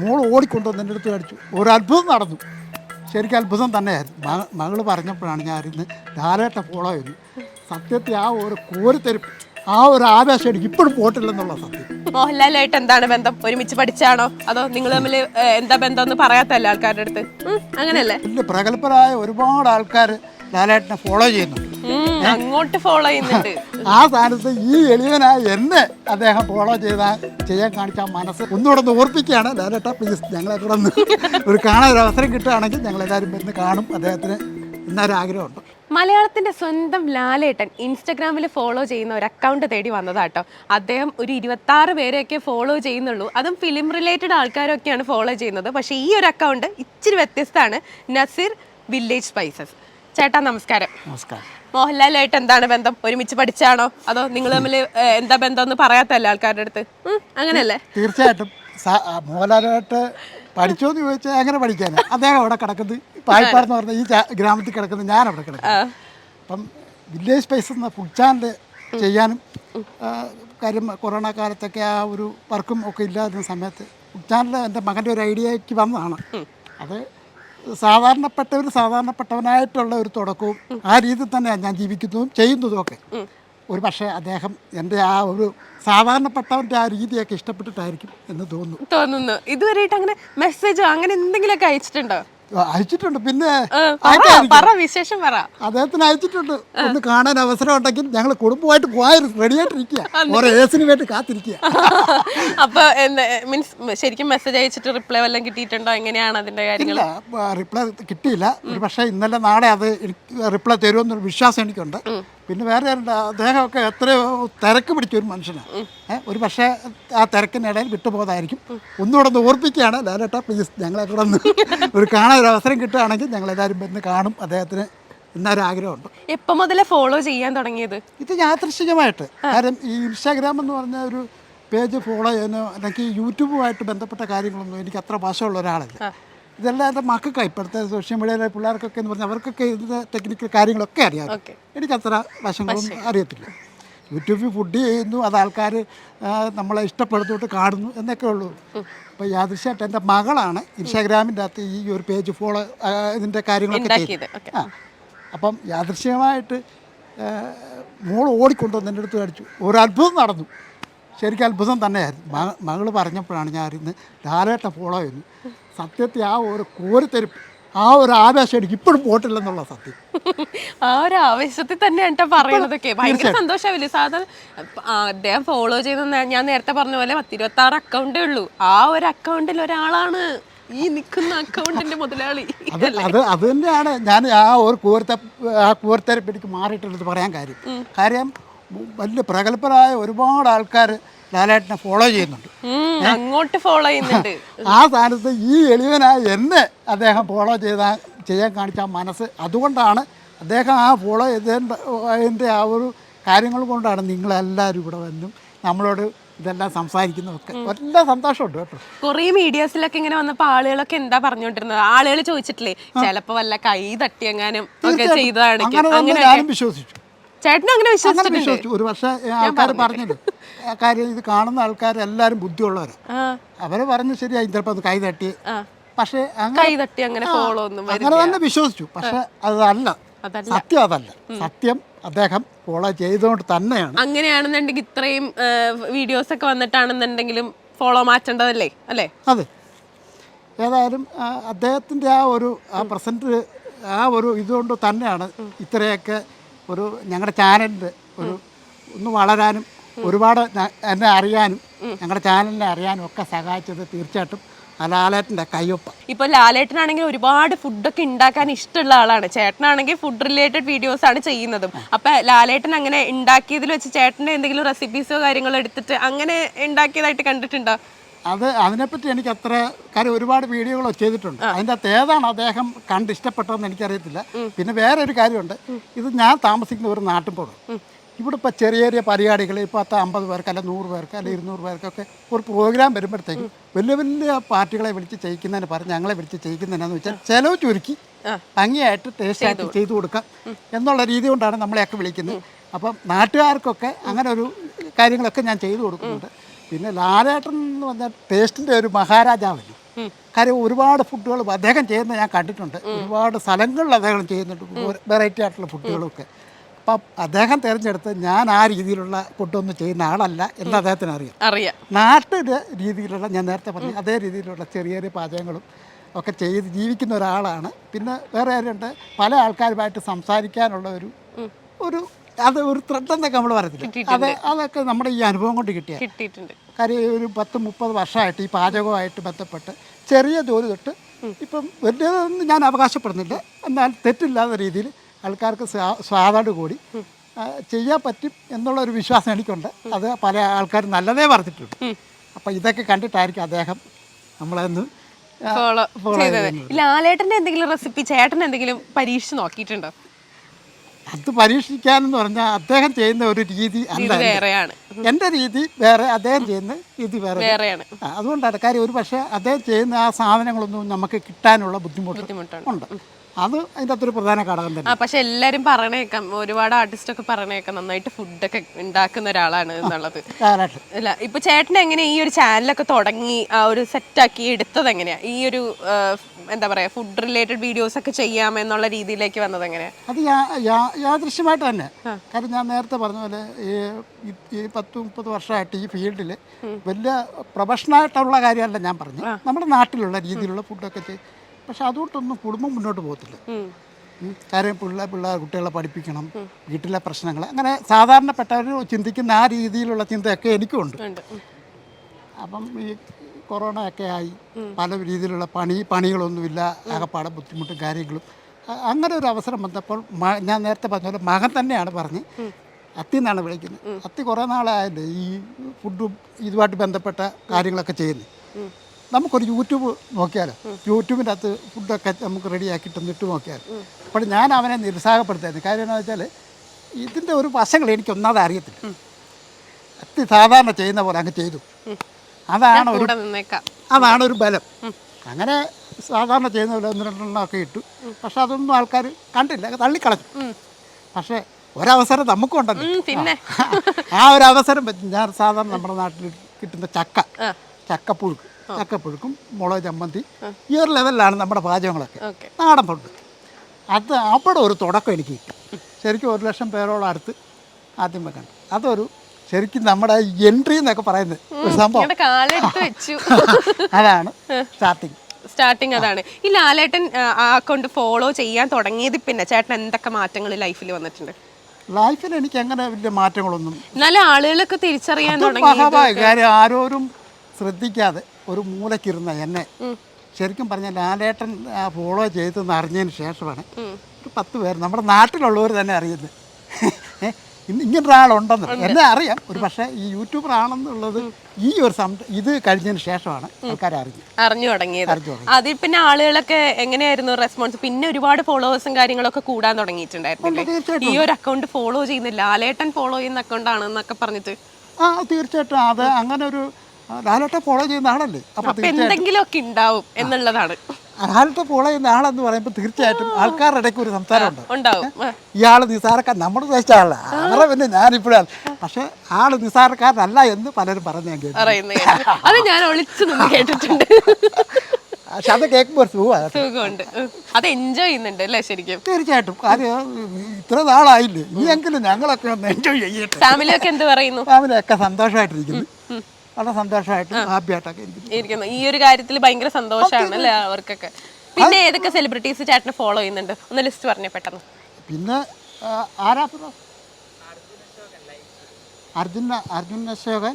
മോൾ ഓടിക്കൊണ്ടുവന്ന് എന്റെ അടുത്ത് കാണിച്ചു. ഒരു അത്ഭുതം നടന്നു. ശരിക്കും അത്ഭുതം തന്നെയായിരുന്നു. മക മകൾ പറഞ്ഞപ്പോഴാണ് ഞാൻ ഇന്ന് ധാരാട്ട ഫോളോ ചെയ്തു സത്യത്തെ ആ ഒരു കോരിത്തെരുപ്പ് ആ ഒരു ആവേശം എനിക്ക് ഇപ്പോഴും പോയിട്ടില്ലെന്നുള്ള സത്യം. മോഹൻലാലായിട്ട് എന്താണ് ബന്ധം? ഒരുമിച്ച് പഠിച്ചാണോ? അതോ നിങ്ങൾ തമ്മിൽ എന്താ ബന്ധം എന്ന് പറയാത്തല്ലേ ആൾക്കാരുടെ അടുത്ത്? അങ്ങനെയല്ലേ? വലിയ പ്രഗത്ഭരായ ഒരുപാട് ആൾക്കാർ ലാലേട്ടനെ ഫോളോ ചെയ്യുന്നുണ്ട്. അങ്ങോട്ട് ഫോളോ ചെയ്യുന്നുണ്ട്. ആ സ്ഥാനത്ത് ഈ എളിയനായ എന്നെ അദ്ദേഹം ഫോളോ ചെയ്ത ചെയ്യാൻ കാണിച്ച മനസ്സ് ഒന്നുകൂടെ ഒന്ന് ഓർപ്പിക്കുകയാണ്. ലാലേട്ട പ്ലീസ് ഞങ്ങളെ തുടർന്ന് ഒരു കാണാൻ ഒരു അവസരം കിട്ടുകയാണെങ്കിൽ ഞങ്ങളെല്ലാവരും വരുന്ന കാണും. അദ്ദേഹത്തിന് എന്നൊരാഗ്രഹമുണ്ട് മലയാളത്തിന്റെ സ്വന്തം ലാലേട്ടൻ ഇൻസ്റ്റാഗ്രാമിൽ ഫോളോ ചെയ്യുന്ന ഒരു അക്കൗണ്ട് തേടി വന്നതാട്ടോ. അദ്ദേഹം ഒരു ഇരുപത്തി ആറ് പേരെയൊക്കെ ഫോളോ ചെയ്യുന്നുള്ളൂ. അതും ഫിലിം റിലേറ്റഡ് ആൾക്കാരൊക്കെയാണ് ഫോളോ ചെയ്യുന്നത്. പക്ഷേ ഈ ഒരു അക്കൗണ്ട് ഇച്ചിരി വ്യത്യസ്തമാണ്. Naseer village spices. ചേട്ടാ നമസ്കാരം. നമസ്കാരം. മോഹൻലാലായിട്ട് എന്താണ് ബന്ധം? ഒരുമിച്ച് പഠിച്ചാണോ? അതോ നിങ്ങൾ തമ്മിൽ എന്താ ബന്ധം എന്ന് പറയാത്തല്ലേ ആൾക്കാരുടെ അടുത്ത്? അങ്ങനെയല്ലേ? തീർച്ചയായിട്ടും. മോഹൻലാലായിട്ട് പഠിച്ചോ എന്ന് ചോദിച്ചാൽ എങ്ങനെ പഠിക്കാനാ? അദ്ദേഹം അവിടെ കിടക്കുന്നത് പായ്പാട് എന്ന് പറഞ്ഞ ഈ ഗ്രാമത്തിൽ കിടക്കുന്നത് ഞാൻ അവിടെ കിടക്കുന്നത് അപ്പം വില്ലേജ് സ്പേസ് എന്ന ഫുഡ് ചാനൽ ചെയ്യാനും കാര്യം കൊറോണ കാലത്തൊക്കെ ആ ഒരു വർക്കും ഒക്കെ ഇല്ലാതിരുന്ന സമയത്ത് ഫുഡ് ചാനൽ എന്റെ മകന്റെ ഒരു ഐഡിയയ്ക്ക് വന്നതാണ്. അത് സാധാരണപ്പെട്ടവർ സാധാരണപ്പെട്ടവനായിട്ടുള്ള ഒരു തുടക്കവും ആ രീതിയിൽ തന്നെയാണ് ഞാൻ ജീവിക്കുന്നതും ചെയ്യുന്നതും ഒക്കെ. ഒരു പക്ഷേ അദ്ദേഹം എന്റെ ആ ഒരു സാധാരണപ്പെട്ടവന്റെ ആ രീതിയൊക്കെ ഇഷ്ടപ്പെട്ടിട്ടായിരിക്കും എന്ന് തോന്നുന്നു. തോന്നുന്നു. ഇതുവരെയായിട്ട് അങ്ങനെ മെസ്സേജോ അങ്ങനെ എന്തെങ്കിലുമൊക്കെ അയച്ചിട്ടുണ്ടോ? അയച്ചിട്ടുണ്ട്. പിന്നെ പറ വിശേഷം പറ. അദ്ദേഹത്തിന് അയച്ചിട്ടുണ്ട്. ഒന്ന് കാണാൻ അവസരം ഉണ്ടെങ്കിൽ ഞങ്ങൾ കുടുംബമായിട്ട് പോയാൽ റെഡിയായിട്ടിരിക്കുക ഓരോ ഏസിന് വേണ്ടി കാത്തിരിക്കുക. അപ്പൊ മീൻസ് ശരിക്കും മെസ്സേജ് അയച്ചിട്ട് റിപ്ലൈ വല്ലതും കിട്ടിയിട്ടുണ്ടോ? എങ്ങനെയാണ് അതിന്റെ കാര്യങ്ങൾ റിപ്ലൈ കിട്ടിയില്ല. പക്ഷെ ഇന്നലെ നാളെ അത് റിപ്ലൈ തരുമെന്നൊരു വിശ്വാസം എനിക്കുണ്ട്. പിന്നെ വേറെ ആരുണ്ട്? അദ്ദേഹമൊക്കെ എത്രയോ തിരക്ക് പിടിച്ച ഒരു മനുഷ്യനാണ് ഏഹ് ഒരു പക്ഷേ ആ തിരക്കിനിടയിൽ വിട്ടുപോകാതായിരിക്കും. ഒന്നുകൂടെ ഒന്ന് ഓർപ്പിക്കുകയാണ്. ലാലേട്ട പ്ലീസ് ഞങ്ങളെ കൂടെ ഒന്ന് ഒരു കാണാൻ ഒരു അവസരം കിട്ടുകയാണെങ്കിൽ ഞങ്ങളെല്ലാവരും വന്ന് കാണും. അദ്ദേഹത്തിന് എന്നൊരാഗ്രഹമുണ്ട് എപ്പോൾ എപ്പോ മുതലേ ഫോളോ ചെയ്യാൻ തുടങ്ങിയത്? ഇത് യാദൃശികമായിട്ട് കാരണം ഈ ഇൻസ്റ്റാഗ്രാം എന്ന് പറഞ്ഞ ഒരു പേജ് ഫോളോ ചെയ്യാനോ അല്ലെങ്കിൽ യൂട്യൂബുമായിട്ട് ബന്ധപ്പെട്ട കാര്യങ്ങളൊന്നും എനിക്ക് അത്ര വശമുള്ള ഒരാളല്ല. ഇതെല്ലാം മക്കൾക്ക്. മക്കൾക്കാണ് ഇപ്പോഴത്തെ സോഷ്യൽ മീഡിയയിലെ പിള്ളേർക്കൊക്കെ എന്ന് പറഞ്ഞാൽ അവർക്കൊക്കെ ഇതിന്റെ ടെക്നിക്കൽ കാര്യങ്ങളൊക്കെ അറിയാം. എനിക്ക് എനിക്കത്ര വശങ്ങളും അറിയത്തില്ല. യൂട്യൂബിൽ ഫുഡ് ചെയ്യുന്നു അത് ആൾക്കാർ നമ്മളെ ഇഷ്ടപ്പെടുത്തോട്ട് കാണുന്നു എന്നൊക്കെ ഉള്ളൂ. അപ്പോൾ യാദൃശ്യമായിട്ട് എന്റെ മകളാണ് ഇൻസ്റ്റാഗ്രാമിന്റെ അകത്ത് ഈ ഒരു പേജ് ഫോളോ ഇതിന്റെ കാര്യങ്ങളൊക്കെ. ആ. അപ്പം യാദൃശ്യമായിട്ട് മോൾ ഓടിക്കൊണ്ടുവന്ന് എന്റെ അടുത്ത് കാണിച്ചു. ഒരു അത്ഭുതം നടന്നു. ശരിക്കും അത്ഭുതം തന്നെയായിരുന്നു. മകൾ പറഞ്ഞപ്പോഴാണ് ഞാൻ അറിയുന്നത്. ധാരാട്ട ഫോളോ ചെയ്യുന്നു. സത്യത്തിൽ ആ ഒരു കോരിത്തെരുപ്പ് ആ ഒരു ആവേശം എനിക്ക് ഇപ്പോഴും പോട്ടില്ലെന്നുള്ള സത്യം. ആ ഒരു ആവേശത്തിൽ തന്നെ ട്ടോ പറയണതൊക്കെ ഭയങ്കര സന്തോഷാവില്ലേ സാധാരണ അദ്ദേഹം ഫോളോ ചെയ്ത ഞാൻ നേരത്തെ പറഞ്ഞ പോലെ പത്തിരുപത്തി ആറ് അക്കൗണ്ടേ ഉള്ളൂ. ആ ഒരു അക്കൗണ്ടിൽ ഒരാളാണ്. ഈ നിൽക്കുന്ന അക്കൗണ്ടിന്റെ മുതലാളി. അത് അത് അത് തന്നെയാണ്. ഞാൻ ആ ഒരു കൂർത്ത ആ കൂർത്തരപ്പ് എനിക്ക് മാറിയിട്ടുള്ളത് പറയാൻ കാര്യം. കാര്യം വലിയ പ്രഗത്ഭരായ ഒരുപാട് ആൾക്കാർ ലാലേട്ടനെ ഫോളോ ചെയ്യുന്നുണ്ട്. അങ്ങോട്ട് ഫോളോ ചെയ്യുന്നുണ്ട്. ആ സ്ഥാനത്ത് ഈ എളിവനായ എന്നെ അദ്ദേഹം ഫോളോ ചെയ്ത ചെയ്യാൻ കാണിച്ച മനസ്സ്. അതുകൊണ്ടാണ് അദ്ദേഹം ആ ഫോളോ ചെയ്തതിന്റെ ആ ഒരു കാര്യങ്ങൾ കൊണ്ടാണ് നിങ്ങളെല്ലാവരും ഇവിടെ വന്നും നമ്മളോട് ഇതെല്ലാം സംസാരിക്കുന്നതൊക്കെ. നല്ല സന്തോഷമുണ്ട് കേട്ടോ. കുറേ മീഡിയാസിലൊക്കെ ഇങ്ങനെ വന്നപ്പോൾ ആളുകളൊക്കെ എന്താ പറഞ്ഞുകൊണ്ടിരുന്നത് ആളുകൾ ചോദിച്ചിട്ടില്ലേ ചിലപ്പോൾ വല്ല കൈ തട്ടി എങ്ങാനും ഒക്കെ ചെയ്തതാണ് ഞാനും വിശ്വസിച്ചു. ചേട്ടൻ അങ്ങനെ വിശ്വസിച്ചു. ഒരു വർഷം ആൾക്കാർ പറഞ്ഞിട്ടുണ്ട്. കാര്യം ഇത് കാണുന്ന ആൾക്കാരെല്ലാരും ബുദ്ധിയുള്ളവരാണ് അവർ പറഞ്ഞു ശരിയായി ചിലപ്പോൾ അത് കൈ തട്ടി. പക്ഷെ അങ്ങനെ അങ്ങനെ തന്നെ വിശ്വസിച്ചു. പക്ഷെ അതല്ല. സത്യം അതല്ല. സത്യം അദ്ദേഹം ഫോളോ ചെയ്തുകൊണ്ട് തന്നെയാണ്. അങ്ങനെയാണെന്നുണ്ടെങ്കിൽ ഇത്രയും വീഡിയോസ് ഒക്കെ വന്നിട്ടാണെന്നുണ്ടെങ്കിലും ഫോളോ മാറ്റേണ്ടതല്ലേ? അല്ലേ? അതെ. ഏതായാലും അദ്ദേഹത്തിന്റെ അദ്ദേഹത്തിന്റെ ആ ഒരു ആ പ്രസന്റ് ആ ഒരു ഇതുകൊണ്ട് തന്നെയാണ് ഇത്രയൊക്കെ ഒരു ഞങ്ങളുടെ ചാനലിന്റെ ഒരു ഒന്ന് വളരാനും ഒരുപാട് എന്നെ അറിയാനും ഞങ്ങളുടെ ചാനലിനെ അറിയാനും ഒക്കെ സഹായിച്ചത് തീർച്ചയായിട്ടും ലാലേട്ടന്റെ കയ്യൊപ്പ. ഇപ്പൊ ലാലേട്ടനാണെങ്കിൽ ഒരുപാട് ഫുഡൊക്കെ ഉണ്ടാക്കാൻ ഇഷ്ടമുള്ള ആളാണ്. ചേട്ടനാണെങ്കിൽ ഫുഡ് റിലേറ്റഡ് വീഡിയോസ് ആണ് ചെയ്യുന്നതും. അപ്പൊ ലാലേട്ടൻ അങ്ങനെ ഉണ്ടാക്കിയതിൽ വെച്ച് ചേട്ടന്റെ എന്തെങ്കിലും റെസിപ്പീസോ കാര്യങ്ങളോ എടുത്തിട്ട് അങ്ങനെ ഉണ്ടാക്കിയതായിട്ട് കണ്ടിട്ടുണ്ടോ? അത് അതിനെപ്പറ്റി എനിക്ക് അത്ര കാര്യം ഒരുപാട് വീഡിയോകളോ ചെയ്തിട്ടുണ്ട്. അതിന്റെ അകത്ത് ഏതാണ് അദ്ദേഹം കണ്ട് ഇഷ്ടപ്പെട്ടതെന്ന് എനിക്കറിയത്തില്ല. പിന്നെ വേറെ ഒരു കാര്യമുണ്ട് ഇത് ഞാൻ താമസിക്കുന്ന ഒരു നാട്ടിൻപുറം ഇവിടെ ഇപ്പോൾ ചെറിയ ചെറിയ പരിപാടികൾ ഇപ്പോൾ പത്ത് അമ്പത് പേർക്ക് അല്ലെങ്കിൽ നൂറ് പേർക്ക് അല്ലെങ്കിൽ ഇരുന്നൂറ് പേർക്കൊക്കെ ഒരു പ്രോഗ്രാം വരുമ്പോഴത്തേക്കും വലിയ വലിയ പാർട്ടികളെ വിളിച്ച് ചെയ്യിക്കുന്നതിന് പറഞ്ഞ് ഞങ്ങളെ വിളിച്ച് ചെയ്യിക്കുന്നതിനാന്ന് വെച്ചാൽ ചിലവ് ചുരുക്കി. ഭംഗിയായിട്ട് ടേസ്റ്റ് ആയിട്ട് ചെയ്തു കൊടുക്കാം. എന്നുള്ള രീതി കൊണ്ടാണ് നമ്മളെയൊക്കെ വിളിക്കുന്നത്. അപ്പം നാട്ടുകാർക്കൊക്കെ അങ്ങനെ ഒരു കാര്യങ്ങളൊക്കെ ഞാൻ ചെയ്തു കൊടുക്കുന്നുണ്ട്. പിന്നെ ലാലേട്ടൻ എന്ന് പറഞ്ഞാൽ ടേസ്റ്റിന്റെ ഒരു മഹാരാജാവല്ലേ? കാര്യം ഒരുപാട് ഫുഡുകൾ അദ്ദേഹം ചെയ്യുന്നത് ഞാൻ കണ്ടിട്ടുണ്ട്. ഒരുപാട് സ്ഥലങ്ങളിൽ അദ്ദേഹം ചെയ്യുന്നുണ്ട്. വെറൈറ്റി ആയിട്ടുള്ള ഫുഡുകളൊക്കെ അപ്പം അദ്ദേഹം തിരഞ്ഞെടുത്ത് ഞാൻ ആ രീതിയിലുള്ള ഫുഡൊന്നും ചെയ്യുന്ന ആളല്ല എന്ന് അദ്ദേഹത്തിന് അറിയാം. അറിയാം. നാട്ടിലെ രീതിയിലുള്ള ഞാൻ നേരത്തെ പറഞ്ഞു അതേ രീതിയിലുള്ള ചെറിയ ചെറിയ പാചകങ്ങളും ഒക്കെ ചെയ്ത് ജീവിക്കുന്ന ഒരാളാണ്. പിന്നെ വേറെ ആരുണ്ട് പല ആൾക്കാരുമായിട്ട് സംസാരിക്കാനുള്ള ഒരു ഒരു അത് ഒരു ത്രെഡ് എന്നൊക്കെ നമ്മൾ പറയത്തില്ല? അത് അതൊക്കെ നമ്മുടെ ഈ അനുഭവം കൊണ്ട് കിട്ടിയ. കാര്യം ഒരു പത്ത് മുപ്പത് വർഷമായിട്ട് ഈ പാചകവുമായിട്ട് ബന്ധപ്പെട്ട് ചെറിയ ജോലി തൊട്ട് ഇപ്പം വലിയതൊന്നും ഞാൻ അവകാശപ്പെടുന്നില്ല. എന്നാൽ തെറ്റില്ലാത്ത രീതിയിൽ ആൾക്കാർക്ക് സ്വാ- സ്വാദോട് കൂടി. ചെയ്യാൻ പറ്റും എന്നുള്ള ഒരു വിശ്വാസം എനിക്കുണ്ട്. അത് പല ആൾക്കാരും നല്ലതേ പറഞ്ഞിട്ടുണ്ട്. അപ്പം ഇതൊക്കെ കണ്ടിട്ടായിരിക്കും അദ്ദേഹം നമ്മളെന്ന് ഫോളോ ചെയ്തത്. ലാലേട്ടന്റെ എന്തെങ്കിലും റെസിപ്പി ചേട്ടൻ എന്തെങ്കിലും പരീക്ഷിച്ച് നോക്കിയിട്ടുണ്ടോ? അത് പരീക്ഷിക്കാനെന്ന് പറഞ്ഞാൽ അദ്ദേഹം ചെയ്യുന്ന ഒരു രീതി അല്ല വേറെയാണ്. എന്റെ രീതി വേറെ അദ്ദേഹം ചെയ്യുന്ന രീതി വേറെ. വേറെയാണ്. അതുകൊണ്ടാണ്. കാര്യം ഒരു പക്ഷേ അദ്ദേഹം ചെയ്യുന്ന ആ സാധനങ്ങളൊന്നും നമുക്ക് കിട്ടാനുള്ള ബുദ്ധിമുട്ട് ബുദ്ധിമുട്ടുണ്ട് ഉണ്ട്. അത് അതിന്റെ അകത്തൊരു പ്രധാന ഘടകം തന്നെ. ആ പക്ഷെ എല്ലാരും പറയണേക്കാം ഒരുപാട് ആർട്ടിസ്റ്റ് ഒക്കെ പറയണേക്കാം നന്നായിട്ട് ഫുഡൊക്കെ ഉണ്ടാക്കുന്ന ഒരാളാണ് എന്നുള്ളത്. അല്ല ഇപ്പൊ ചേട്ടൻ എങ്ങനെ ഈ ഒരു ചാനലൊക്കെ തുടങ്ങി ആ ഒരു സെറ്റാക്കി എടുത്തത് എങ്ങനെയാ? ഈ ഒരു എന്താ പറയാ ഫുഡ് റിലേറ്റഡ് വീഡിയോസ് ഒക്കെ ചെയ്യാം എന്നുള്ള രീതിയിലേക്ക് വന്നത് എങ്ങനെയാ? അത് യാദൃശ്യമായിട്ട് തന്നെ. കാര്യം ഞാൻ നേരത്തെ പറഞ്ഞ പോലെ ഈ പത്ത് മുപ്പത് വർഷമായിട്ട് ഈ ഫീൽഡിൽ വലിയ പ്രൊഫഷണലായിട്ടുള്ള കാര്യമല്ല ഞാൻ പറഞ്ഞു നമ്മുടെ നാട്ടിലുള്ള രീതിയിലുള്ള ഫുഡൊക്കെ ചെയ്യും പക്ഷെ അതുകൊണ്ടൊന്നും കുടുംബം മുന്നോട്ട് പോകത്തില്ല. കാര്യം പിള്ളേർ പിള്ളേർ കുട്ടികളെ പഠിപ്പിക്കണം വീട്ടിലെ പ്രശ്നങ്ങൾ അങ്ങനെ സാധാരണപ്പെട്ടവർ ചിന്തിക്കുന്ന ആ രീതിയിലുള്ള ചിന്തയൊക്കെ എനിക്കുമുണ്ട്. അപ്പം ഈ കൊറോണ ഒക്കെ ആയി പല രീതിയിലുള്ള പണി പണികളൊന്നുമില്ല. അകപ്പാട ബുദ്ധിമുട്ടും കാര്യങ്ങളും. അങ്ങനെ ഒരു അവസരം വന്നപ്പോൾ ഞാൻ നേരത്തെ പറഞ്ഞ പോലെ മകൻ തന്നെയാണ് പറഞ്ഞ് അത്തി എന്നാണ് വിളിക്കുന്നത്. അത്തി കുറേ നാളായല്ലേ ഈ ഫുഡും ഇതുമായിട്ട് ബന്ധപ്പെട്ട കാര്യങ്ങളൊക്കെ ചെയ്യുന്നത് നമുക്കൊരു യൂട്യൂബ് നോക്കിയാൽ യൂട്യൂബിന്റെ അകത്ത് ഫുഡൊക്കെ നമുക്ക് റെഡിയാക്കി ഇട്ട് നോക്കിയാൽ അപ്പോൾ ഞാൻ അവനെ നിരുത്സാഹപ്പെടുത്തായിരുന്നു. കാര്യം എന്താ വെച്ചാൽ ഇതിന്റെ ഒരു വശങ്ങൾ എനിക്ക് ഒന്നാമത് അറിയത്തില്ല. അത്തി സാധാരണ ചെയ്യുന്ന പോലെ അങ്ങ് ചെയ്തു. അതാണ് ഒരു അതാണ് ഒരു ബലം. അങ്ങനെ സാധാരണ ചെയ്യുന്ന പോലെ ഒന്ന് രണ്ടെണ്ണം ഒക്കെ ഇട്ടു. പക്ഷെ അതൊന്നും ആൾക്കാർ കണ്ടില്ല. അത് തള്ളിക്കളഞ്ഞു. പക്ഷേ ഒരവസരം നമുക്കുണ്ടല്ലോ പിന്നെ. ആ ഒരു അവസരം ഞാൻ സാധാരണ നമ്മുടെ നാട്ടിൽ കിട്ടുന്ന ചക്ക. ചക്കപ്പുഴുക്ക്. ചക്കപ്പുഴുക്കും മുളക് ചമ്മന്തി ഈ ഒരു ലെവലിലാണ് നമ്മുടെ പാചകങ്ങളൊക്കെ. നാടൻ ഫുഡ് അത് അവിടെ ഒരു തുടക്കം എനിക്ക് കിട്ടും. ശരിക്കും ഒരു ലക്ഷം പേരോളം അടുത്ത് ആദ്യം വെക്കണം അതൊരു ശരിക്കും നമ്മുടെ എൻട്രി എന്നൊക്കെ പറയുന്നത് ഒരു സംഭവം. അതാണ് സ്റ്റാർട്ടിങ് സ്റ്റാർട്ടിങ് അതാണ്. ഈ ലാലേട്ടൻ ആ, അക്കൗണ്ട് ഫോളോ ചെയ്യാൻ തുടങ്ങിയത് പിന്നെ ചേട്ടൻ എന്തൊക്കെ മാറ്റങ്ങൾ ലൈഫിൽ വന്നിട്ടുണ്ട്? ലൈഫിൽ എനിക്ക് അങ്ങനെ വലിയ മാറ്റങ്ങളൊന്നും നല്ല ആളുകളൊക്കെ തിരിച്ചറിയാൻ തുടങ്ങി ആരോരും ശ്രദ്ധിക്കാതെ ഒരു മൂലക്കിരുന്ന എന്നെ. ശരിക്കും പറഞ്ഞാൽ ലാലേട്ടൻ ഫോളോ ചെയ്തെന്ന് അറിഞ്ഞതിന് ശേഷമാണ് ഒരു പത്ത് പേർ നമ്മുടെ നാട്ടിലുള്ളവർ തന്നെ അറിയുന്നത് ഇന്ന് ഇങ്ങനെ ഒരാളുണ്ടെന്ന് എന്നെ അറിയാം. ഒരു പക്ഷേ ഈ യൂട്യൂബർ ആണെന്നുള്ളത് ഈ ഒരു സം ഇത് കഴിഞ്ഞതിന് ശേഷമാണ് ആൾക്കാർ അറിഞ്ഞു അറിഞ്ഞു തുടങ്ങിയത്. അതിൽ പിന്നെ ആളുകളൊക്കെ എങ്ങനെയായിരുന്നു റെസ്പോൺസ് പിന്നെ ഒരുപാട് ഫോളോവേഴ്സും കാര്യങ്ങളൊക്കെ കൂടാൻ തുടങ്ങിയിട്ടുണ്ടായിരുന്നു ഈ ഒരു അക്കൗണ്ട് ഫോളോ ചെയ്യുന്ന ലാലേട്ടൻ ഫോളോ ചെയ്യുന്ന അക്കൗണ്ട് ആണെന്നൊക്കെ പറഞ്ഞിട്ട്. ആ തീർച്ചയായിട്ടും. അത് അങ്ങനെ ഒരു ആ, ലാലേട്ടൻ ഫോളോ ചെയ്യുന്ന ആളല്ലേ? അപ്പൊ എന്തെങ്കിലുമൊക്കെ ഉണ്ടാവും എന്നുള്ളതാണ്. ലാലേട്ടൻ ഫോളോ ചെയ്യുന്ന ആളെന്ന് പറയുമ്പോൾ തീർച്ചയായിട്ടും ആൾക്കാരുടെ ഇടയ്ക്ക് ഒരു സംസാരമുണ്ട് ഉണ്ടാവും. ഇയാൾ ഇയാൾ നിസാരക്കാരൻ നമ്മൾ ഉദ്ദേശിച്ച ആളല്ല. അവരെ പിന്നെ ഞാനിപ്പോഴാണ്. പക്ഷെ ആൾ നിസാരക്കാരനല്ല എന്ന് പലരും പറഞ്ഞു ഞാൻ കേട്ടു അത് ഞാൻ ഒളിച്ചു നിന്ന് കേട്ടിട്ടുണ്ട്. പക്ഷെ അത് കേൾക്കുമ്പോൾ സുഖമുണ്ട്. അത് എൻജോയ് ചെയ്യുന്നുണ്ട് അല്ലേ ശരിക്കും? തീർച്ചയായിട്ടും. കാര്യം ഇത്ര നാളായില്ലേ? ഇനിയെങ്കിലും ഞങ്ങളൊക്കെ ഒന്ന് എൻജോയ് ചെയ്യട്ടെ. ഫാമിലി ഒക്കെ എന്ത് പറയുന്നു? ഫാമിലിയൊക്കെ സന്തോഷമായിട്ടിരിക്കുന്നു. വളരെ സന്തോഷമായിട്ടും ഹാപ്പിയായിട്ടൊക്കെ ഇരിക്കുന്നു. ഈ ഒരു കാര്യത്തിൽ ഭയങ്കര സന്തോഷമാണ് അല്ലേ അവർക്കൊക്കെ. പിന്നെ ഏതൊക്കെ സെലിബ്രിറ്റീസ് ചേട്ടനെ ഫോളോ ചെയ്യുന്നുണ്ട്? ഒന്ന് ലിസ്റ്റ് പറഞ്ഞു പെട്ടെന്ന്. പിന്നെ ആരാ? അർജുന അർജുന അശോകൻ.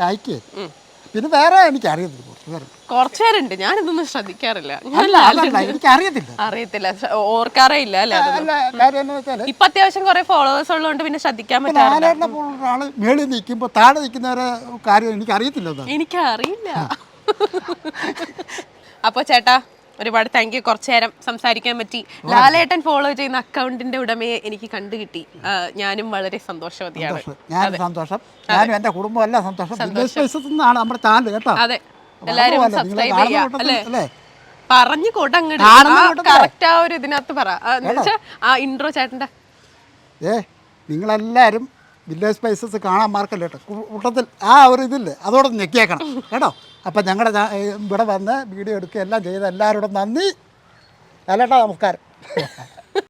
ലൈക്ക് ചെയ്തു. പിന്നെ വേറെ എനിക്ക് അറിയത്തില്ല കുറച്ച് പേര്. കുറച്ച് പേരുണ്ട്. ഞാൻ ഇതൊന്നും ശ്രദ്ധിക്കാറില്ല. ഞാൻ അല്ല അതല്ല എനിക്ക് അറിയത്തില്ല. അറിയത്തില്ല ശ്ര- ഓർക്കാറേ ഇല്ല അല്ലേ അത് അല്ല കാര്യം എന്ന് വെച്ചാൽ ഇപ്പൊ അത്യാവശ്യം കുറെ ഫോളോവേഴ്സ് ഉള്ളതുകൊണ്ട് പിന്നെ ശ്രദ്ധിക്കാൻ പറ്റാറില്ല. ലാലേട്ടനെ പോലുള്ള ആൾ മേളിൽ നിൽക്കുമ്പോൾ താഴെ നിൽക്കുന്നവരെ കാര്യം എനിക്ക് അറിയത്തില്ല എനിക്കറിയില്ല. അപ്പൊ ചേട്ടാ ഒരുപാട് താങ്ക് യു കുറച്ചു നേരം സംസാരിക്കാൻ പറ്റി. ലാലേട്ടൻ ഫോളോ ചെയ്യുന്ന അക്കൗണ്ടിന്റെ ഉടമയെ എനിക്ക് കണ്ടു കിട്ടി. ഞാനും വളരെ സന്തോഷവതിയാണ്. ഞാൻ സന്തോഷം. ഞാനും എന്റെ കുടുംബം എല്ലാം സന്തോഷം. നിന്നാണ് നമ്മുടെ ചാനൽ കേട്ടോ. അതെ. എല്ലാരും സബ്സ്ക്രൈബ് ചെയ്യാം അല്ലേ? പറഞ്ഞു കൊടങ്ങട്. കറക്റ്റ് ആ ഒരു ഇതിനകത്ത് പറ. ആ, എന്ന് ആ ഇൻട്രോ ചേട്ടന്റെ ഏ നിങ്ങളെല്ലാരും വില്ലേജ് സ്പൈസസ് കാണാൻ മാർക്കല്ലേ കേട്ടോ. കൂട്ടത്തിൽ ആ ഒരു ഇതില്ലേ? അതോടെ ഞെക്കിയേക്കണം. കേട്ടോ? അപ്പം ഞങ്ങളുടെ ഇവിടെ വന്ന് വീഡിയോ എടുക്കുക എല്ലാം ചെയ്ത് എല്ലാവരോടും നന്ദി. അല്ലേട്ടാ നമസ്കാരം.